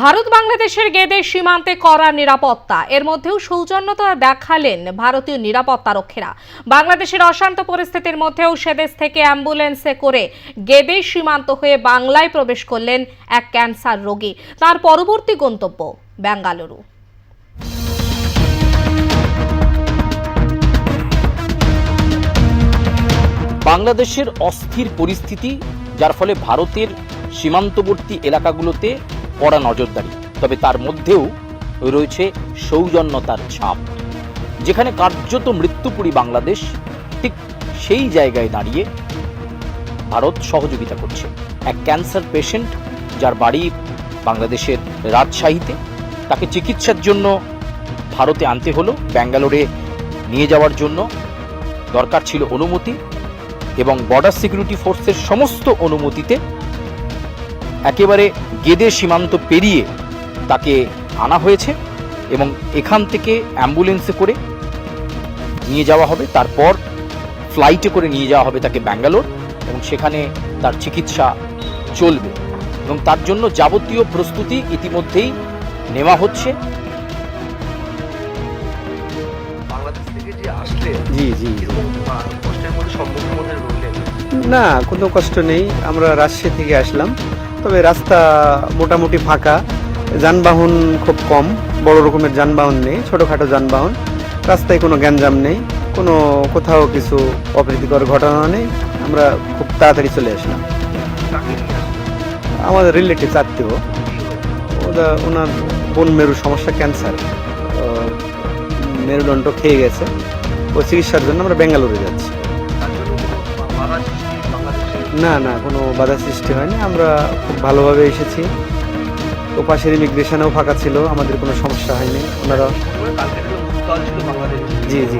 ভারত বাংলাদেশের গেদে সীমান্তে করা নিরাপত্তা। এর মধ্যেও সৌজন্যতা দেখালেন ভারতীয় নিরাপত্তা রক্ষীরা বাংলাদেশের অশান্ত পরিস্থিতির মধ্যেও সেদেশ থেকে অ্যাম্বুলেন্সে করে গেদে সীমান্ত হয়ে বাংলায় প্রবেশ করলেন এক ক্যান্সার রোগী। তার পরবর্তী গন্তব্য বেঙ্গালুরু। বাংলাদেশের অস্থির পরিস্থিতি, যার ফলে ভারতের সীমান্তবর্তী এলাকাগুলোতে কড়া নজরদারি, তবে তার মধ্যেও রয়েছে সৌজন্যতার ছাপ। যেখানে কার্যত মৃত্যুপুরী বাংলাদেশ ঠিক সেই জায়গায় দাঁড়িয়ে ভারত সহযোগিতা করছে। এক ক্যান্সার পেশেন্ট যার বাড়ি বাংলাদেশের রাজশাহীতে, তাকে চিকিৎসার জন্য ভারতে আনতে হলো। ব্যাঙ্গালোরে নিয়ে যাওয়ার জন্য দরকার ছিল অনুমতি এবং বর্ডার সিকিউরিটি ফোর্সের সমস্ত অনুমতিতে একেবারে গেদে সীমান্ত পেরিয়ে তাকে আনা হয়েছে এবং এখান থেকে অ্যাম্বুলেন্সে করে নিয়ে যাওয়া হবে। তারপর ফ্লাইটে করে নিয়ে যাওয়া হবে তাকে ব্যাঙ্গালোর এবং সেখানে তার চিকিৎসা চলবে। এবং তার জন্য যাবতীয় প্রস্তুতি ইতিমধ্যেই নেওয়া হচ্ছে। জি জি না কোনো কষ্ট নেই। আমরা রাজশাহী থেকে আসলাম। তবে রাস্তা মোটামুটি ফাঁকা। যানবাহন খুব কম, বড় রকমের যানবাহন নেই, ছোটোখাটো যানবাহন। রাস্তায় কোনো গ্যাঞ্জাম নেই, কোনো কোথাও কিছু অপ্রীতিকর ঘটনা নেই। আমরা খুব তাড়াতাড়ি চলে আসলাম। আমাদের রিলেটিভ আত্মীয়? ওরা, ওনার বোন মেরু সমস্যা ক্যান্সার মেরুদণ্ড খেয়ে গেছে। ও চিকিৎসার জন্য আমরা বেঙ্গালুরু যাচ্ছি। না না কোনো বাধা সৃষ্টি হয়নি। আমরা খুব ভালোভাবে এসেছি। ও পাশের ইমিগ্রেশনেও ফাঁকা ছিল আমাদের কোনো সমস্যা হয়নি। ওনারা জি জি।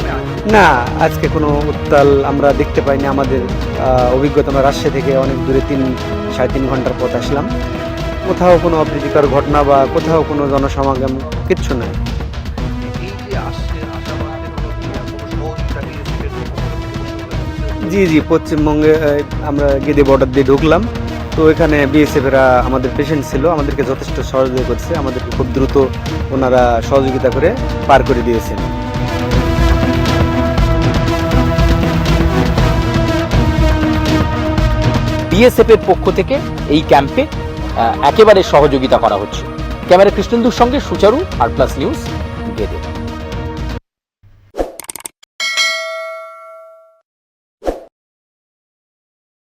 না আজকে কোনো উত্তাল আমরা দেখতে পাইনি। আমাদের অভিজ্ঞতা আমরা রাজশাহী থেকে অনেক দূরে তিন সাড়ে তিন ঘণ্টার পথ আসলাম। কোথাও কোনো অপ্রীতিকর ঘটনা বা কোথাও কোনো জনসমাগম কিচ্ছু নাই। জি জি, পশ্চিমবঙ্গে আমরা গেদে বর্ডার দিয়ে ঢুকলাম। তো এখানে বিএসএফ এরা আমাদের পেশেন্ট ছিল, আমাদেরকে যথেষ্ট সহযোগিতা করছে, আমাদেরকে খুব দ্রুত ওনারা সহযোগিতা করে পার করে দিয়েছেন। বিএসএফ এর পক্ষ থেকে এই ক্যাম্পে একেবারে সহযোগিতা করা হচ্ছে। ক্যামেরা কৃষ্ণেন্দুর সঙ্গে Sucharu, R plus news Gede.